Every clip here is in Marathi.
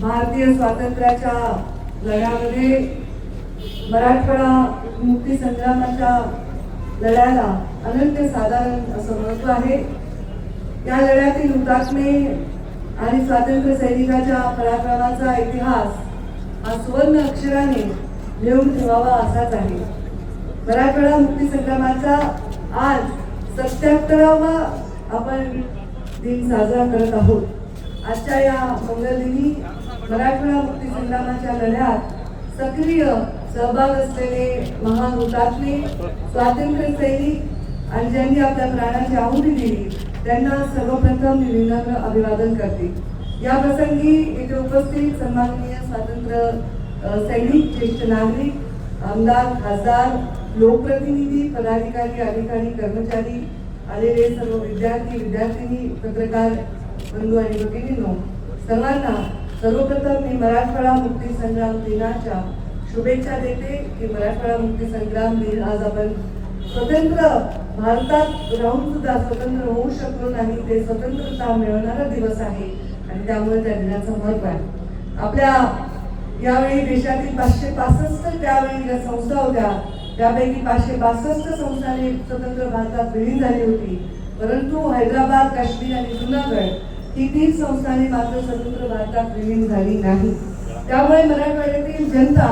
भारतीय स्वातंत्र्याच्या लढ्यामध्ये मराठवाडा मुक्ती संग्रामाच्या लढ्याला अनन्य साधारण असं महत्त्व आहे. या लढ्यातील हुतात्मे आणि स्वातंत्र्य सैनिकाच्या पराक्रमाचा इतिहास हा सुवर्ण अक्षराने लिहून ठेवावा असाच आहे. मराठवाडा मुक्ती संग्रामाचा आज सत्याहत्तरावा आपण दिन साजरा करत आहोत. आजच्या या मंगलदिनी मराठवाडा मुक्ती संग्रामाच्या लढ्यात सक्रिय सहभाग असलेले महान हुतात्मे स्वातंत्र्य सैनिक आणि ज्यांनी आपल्या प्राणाची आहुती दिली त्यांना सर्वप्रथम मी विनम्र अभिवादन करते. या प्रसंगी इथे उपस्थित सन्माननीय स्वातंत्र्य सैनिक ज्येष्ठ नागरिक आमदार खासदार लोकप्रतिनिधी पदाधिकारी अधिकारी कर्मचारी आलेले सर्व विद्यार्थी विद्यार्थिनी पत्रकार बंधू आणि भगिनींनो सर्वांना सर्वप्रथम मी मराठवाडा मुक्ती संग्राम दिनाच्या शुभेच्छा देते की मराठवाडा मुक्ती संग्राम दिन आज आपण स्वतंत्र भारतात राहून सुद्धा स्वतंत्र होऊ शकलो नाही ते स्वतंत्रता मिळवणारा दिवस आहे आणि त्यामुळे त्या दिनाचं महत्त्व आहे. आपल्या यावेळी देशातील पाचशे पासष्ट त्यावेळी ज्या संस्था होत्या त्यापैकी पाचशे बासष्ट संस्थांनी स्वतंत्र भारतात विलीन झाली होती. परंतु हैदराबाद काश्मीर आणि जुनागड ही तीन संस्थाने मात्र स्वतंत्र भारतात विलीन झाली नाही. त्यामुळे मराठवाड्यातील जनता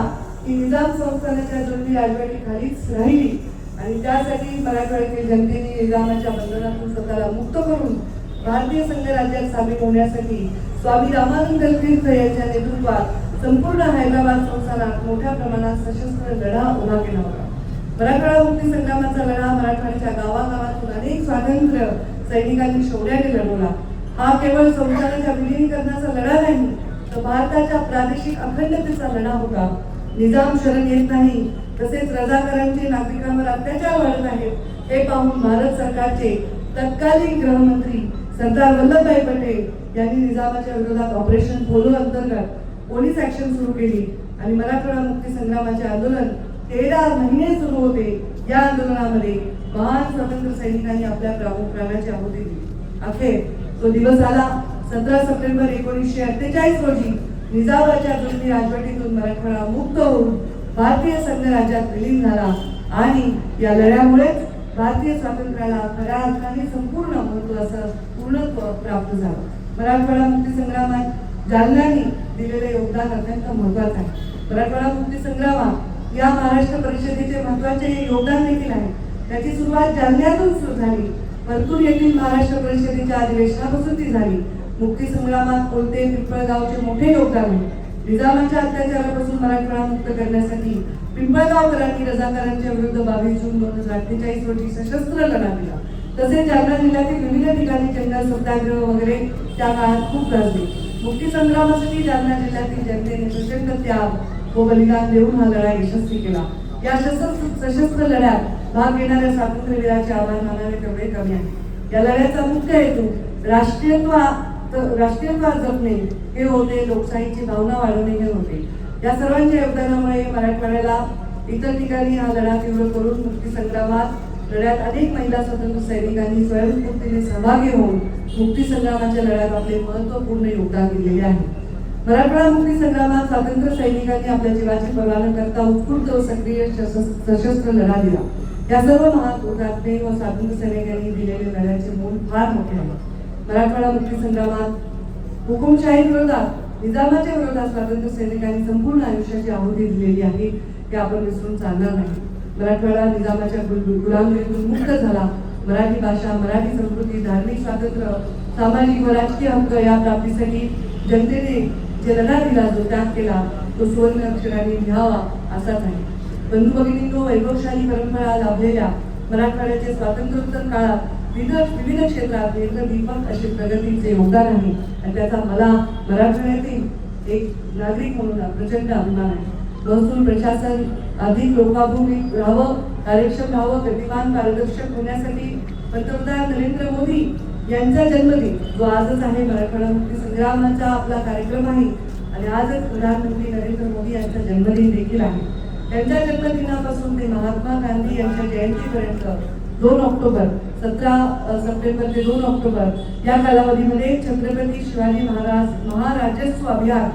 ही निजाम संस्थानाच्या दोन्ही राजवटीखालीच राहिली आणि त्यासाठी मराठवाड्यातील जनतेने निजामाच्या बंधनातून स्वतःला मुक्त करून भारतीय संघराज्यात सामील होण्यासाठी स्वामी रामानंद तीर्थ यांच्या नेतृत्वात संपूर्ण हैदराबाद संस्थानात मोठ्या प्रमाणात सशस्त्र लढा उभा केला होता. मराठवाडा मुक्ती संग्रामाचा लढा मराठवाड्याच्या गावागावातून अनेक स्वातंत्र्य सैनिकांनी शौर्याने लढवला. हा केवळ संस्थानाच्या विलिनीकरणाचा लढा नाही तर भारताच्या प्रादेशिक अखंडतेचा लढा होता. निजाम शरण येत नाही तसेच रजाकारांचे नागरिकांवर अत्याचार वाढत आहेत हे पाहून भारत सरकारचे तत्कालीन गृहमंत्री सरदार वल्लभभाई पटेल यांनी निजामाच्या विरोधात ऑपरेशन पोलो अंतर्गत पोलीस ऍक्शन सुरू केली आणि मराठवाडा मुक्ती संग्रामाचे आंदोलन तेरा महिने सुरू होते. या आंदोलनामध्ये महान स्वातंत्र्य सैनिकांनी आपल्या प्राणाची आहुती दिली. अखेर तो दिवस आला सतरा सप्टेंबर एकोणीसशे अठ्ठेचाळीस रोजी निजामाच्या जुलमी राजवटीतून मराठवाडा मुक्त होऊन भारतीय संघराज्यात विलीन झाला आणि या लढ्यामुळेच भारतीय स्वातंत्र्याला खऱ्या अर्थाने संपूर्ण महत्त्व असं पूर्णत्व प्राप्त झालं. मराठवाडा मुक्ती संग्रामात जालन्याने दिलेले योगदान अत्यंत महत्वाचं आहे. मराठवाडा मुक्ती संग्रामात या महाराष्ट्र परिषदेचे महत्त्वाचे हे योगदान देखील आहे. त्याची सुरुवात जालन्यातून सुरू झाली. परतूर येथील महाराष्ट्र परिषदेच्या अधिवेशनापासून ती झाली. मुक्ती संग्रामात कोणते पिंपळगावचे मोठे योगदान निजामाच्या अत्याचारापासून मराठवाडा मुक्त करण्यासाठी पिंपळगावकरांनी रजाकारांच्या विरुद्ध बावीस जून दोन हजार अठ्ठेचाळीस रोजी सशस्त्र लढा दिला. तसेच जालना जिल्ह्यातील विविध ठिकाणी जंगल सत्याग्रह वगैरे त्या काळात खूप गाजले. मुक्ती संग्रामासाठी जालना जिल्ह्यातील जनतेने प्रचंड त्याग व बलिदान देऊन हा लढा यशस्वी केला. या सशस्त्र सशस्त्र लढ्यात भाग घेणाऱ्या स्वातंत्र्यवीराचे आभार मानावे तेवढे कमी आहे. या लढ्याचा मुख्य हेतू राष्ट्रीयत्व राष्ट्रीयत्वात जपणे हे होते लोकशाहीची भावना वाढवणे हे होते. या सर्वांच्या योगदानामुळे मराठवाड्याला इतर ठिकाणी हा लढा तीव्र करून मुक्तीसंग्रामात लढ्यात अनेक महिला स्वतंत्र सैनिकांनी स्वयंस्फूर्तीने सहभागी होऊन मुक्तीसंग्रामाच्या लढ्यात आपले महत्त्वपूर्ण योगदान दिलेले आहे. मराठवाडा मुक्ती संग्रामात स्वातंत्र्य सैनिकांनी आपल्या जीवाची पर्वा न करता उत्स्फूर्त व सक्रिय सशस्त्र लढा दिला. या सर्व महान व स्वातंत्र्य सैनिकांनी दिलेले लढ्याचे मूल फार मोठे आहे. मराठवाडा मुक्तीसंग्रामात हुकुमशाही विरोधात निजामाच्या विरोधात स्वातंत्र्य सैनिकांनी संपूर्ण आयुष्याची आहुती दिलेली आहे हे आपण विसरून चालणार नाही. मराठवाडा निजामाच्या गुल- गुलामगिरीतून मुक्त झाला. मराठी भाषा मराठी संस्कृती धार्मिक स्वातंत्र्य सामाजिक व राजकीय हक्क या प्राप्तीसाठी जनतेने जे लढा दिला जो त्याग केला तो सुवर्ण अक्षराने लिहावा असाच आहे. बंधू भगिनींनो वैभवशाली परंपरा लाभलेल्या मराठवाड्याचे स्वातंत्र्योत्तर काळात विविध विविध क्षेत्रात दीपक असे प्रगतीचे योगदान आहे. आणि त्याचा मला मराठवाड्यातील एक नागरिक म्हणून प्रचंड अभिमान आहे. महसूल प्रशासन अधिक लोकाभूमी राहावं कार्यक्षम राहावं गतिमान पारदर्शक होण्यासाठी पंतप्रधान नरेंद्र मोदी यांचा जन्मदिन जो आजच आहे मराठवाडा मुक्ती संग्रामाचा आपला कार्यक्रम आहे. आणि आजच प्रधानमंत्री नरेंद्र मोदी यांचा जन्मदिन देखील आहे. त्यांच्या जन्मदिनापासून ते महात्मा गांधी यांच्या जयंतीपर्यंत दोन ऑक्टोबर सतरा सप्टेंबर ते दोन ऑक्टोबर या कालावधीमध्ये छत्रपती शिवाजी महाराज महाराजस्व अभियान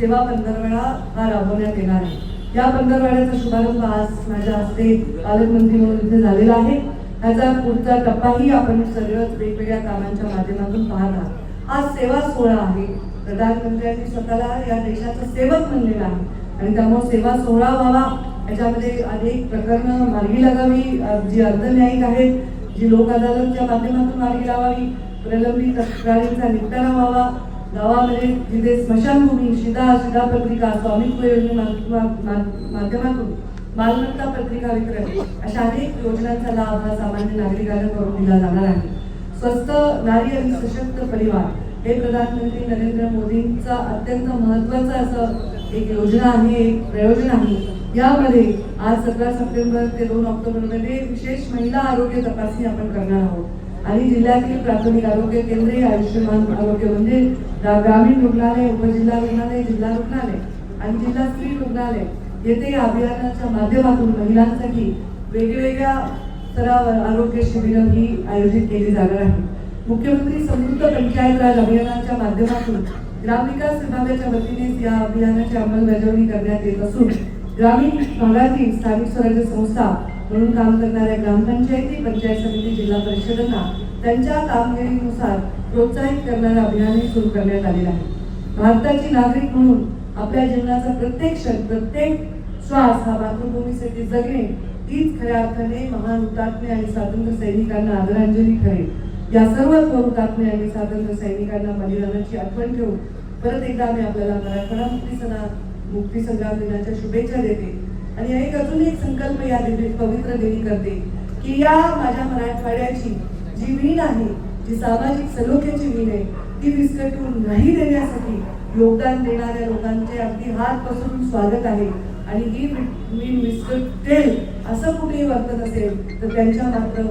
सेवा पंधरवडा हा राबवण्यात येणार आहे. या पंधरवड्याचा शुभारंभ आज माझ्या हस्ते पालकमंत्री म्हणून इथे झालेला आहे. त्याचा पुढचा टप्पाही आपण सर्व वेगवेगळ्या कामांच्या माध्यमातून पाहत आहात हा सेवा सोहळा आहे. प्रधानमंत्र्यांनी स्वतःला या देशाचा सेवक म्हणलेला आहे. आणि त्यामुळे सेवा सोहळा व्हावा. याच्यामध्ये अनेक प्रकरणं मार्गी लागावी. जी अर्धन्यायिक आहेत जी लोक अदालतच्या माध्यमातून मार्गी लावावी. प्रलंबित तक्रारींचा निपटारा व्हावा. गावामध्ये जिथे स्मशानभूमी शिदा शिदा पत्रिका स्वामित्व योजने माध्यमातून मालमत्ता पत्रिका वितरण अशा अनेक योजनांचा लाभ हा सामान्य नागरिकांना करून दिला जाणार आहे. स्वस्त नारी आणि सशक्त परिवार हे प्रधानमंत्री नरेंद्र मोदींचा अत्यंत महत्वाचं असं एक योजना आहे एक प्रयोजन आहे. यामध्ये आज सतरा सप्टेंबर ते दोन ऑक्टोबरमध्ये विशेष महिला आरोग्य तपासणी आपण करणार आहोत. आणि जिल्ह्यातील प्राथमिक आरोग्य केंद्रे आयुष्यमान आरोग्य म्हणजे ग्रामीण रुग्णालय उपजिल्हा रुग्णालय जिल्हा रुग्णालय आणि जिल्हा स्त्री रुग्णालय. येथे या अभियानाच्या माध्यमातून महिलांसाठी वेगवेगळ्या स्तरावर आरोग्य शिबिरं ही आयोजित केली जाणार आहे मुख्यमंत्री समृद्ध पंचायत राज अभियानाच्या माध्यमातून ग्रामविकास विभागाच्या वतीने या अभियानाची अंमलबजावणी करण्यात येत असून ग्रामीण भागातील स्थानिक स्वराज्य संस्था म्हणून काम करणाऱ्या ग्रामपंचायती पंचायत समिती जिल्हा परिषदांना त्यांच्या कामगिरीनुसार प्रोत्साहित करणारे अभियानही सुरू करण्यात आलेलं आहे. भारताची नागरिक म्हणून आपल्या जीवनाचा प्रत्येक क्षण प्रत्येक श्वास हा मातृभूमीसाठी जगणे तीच खऱ्या अर्थाने महान हुतात्मे आणि स्वातंत्र्य सैनिकांना आदरांजली ठरेल. या सर्व स्वरूपातने आम्ही आणि स्वातंत्र्य सैनिकांना बलिदानाची आठवण ठेवून परत एकदा मी आपल्याला मराठवाडा मुक्ती सणा मुक्ती संग्राम दिनाच्या शुभेच्छा देते. आणि एक अजून एक संकल्प या दिनी पवित्र दिनी करते की या माझ्या मराठवाड्याची जी वीण आहे जी सामाजिक सलोख्याची वीण आहे ती विस्कटून नाही देण्यासाठी योगदान देणाऱ्या लोकांचे अगदी हात पसरून स्वागत आहे. आणि ही वीण विस्कटेल असं कुठेही वर्तन असेल तर त्यांच्या मात्र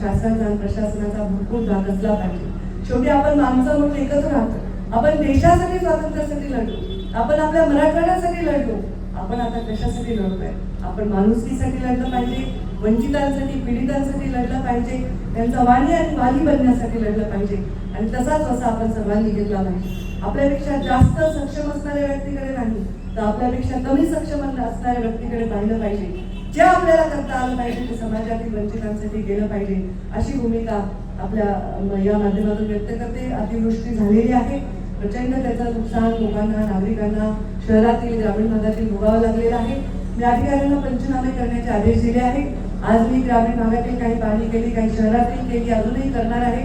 शासनाचा प्रशासनाचा भरपूर भाग असला पाहिजे. शेवटी आपण माणसं म्हणून एकत्र राहतो. आपण देशासाठी स्वातंत्र्यासाठी लढलो. आपण आपल्या मराठवाड्यासाठी लढलो. आपण आता कशासाठी लढतोय? आपण माणुसकीसाठी लढलं पाहिजे वंचितांसाठी पीडितांसाठी लढलं पाहिजे त्यांचा वाणी आणि वाली बनण्यासाठी लढलं पाहिजे. आणि तसाच असा आपण सर्वांनी घेतला पाहिजे. आपल्यापेक्षा जास्त सक्षम असणाऱ्या व्यक्तीकडे नाही तर आपल्यापेक्षा कमी सक्षम असणाऱ्या व्यक्तीकडे पाहिलं पाहिजे. जे आपल्याला करता आलं पाहिजे ते समाजातील वंचितांसाठी गेलं पाहिजे अशी भूमिका आपल्या या माध्यमातून व्यक्त करते. अतिवृष्टी झालेली आहे. प्रचंड त्याचं नुकसान लोकांना नागरिकांना शहरातील ग्रामीण भागातील भोगावं लागलेलं आहे. मी अधिकाऱ्यांना पंचनामे करण्याचे आदेश दिले आहे आज मी ग्रामीण भागातील काही पाहणी केली काही शहरातील केली अजूनही करणार आहे.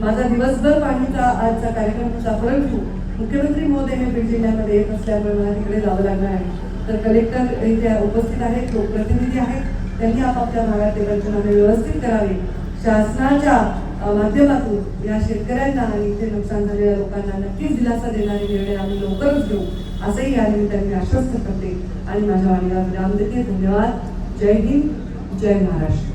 माझा दिवसभर पाहणीचा आजचा कार्यक्रम होता परंतु मुख्यमंत्री मोदी हे बीड जिल्ह्यामध्ये येत असल्यामुळे मला तिकडे जावं लागणार आहे. तर कलेक्टर इथे उपस्थित आहेत लोकप्रतिनिधी आहेत त्यांनी आपापल्या भागातील पंचनामे व्यवस्थित करावे. शासनाच्या माध्यमातून या शेतकऱ्यांना आणि इथे नुकसान झालेल्या लोकांना नक्कीच दिलासा देणारे निर्णय आम्ही लवकरच घेऊ असंही या निमित्ताने मी आश्वस्त करते. आणि माझ्या वाणीला विराम देते. धन्यवाद. जय हिंद. जय महाराष्ट्र.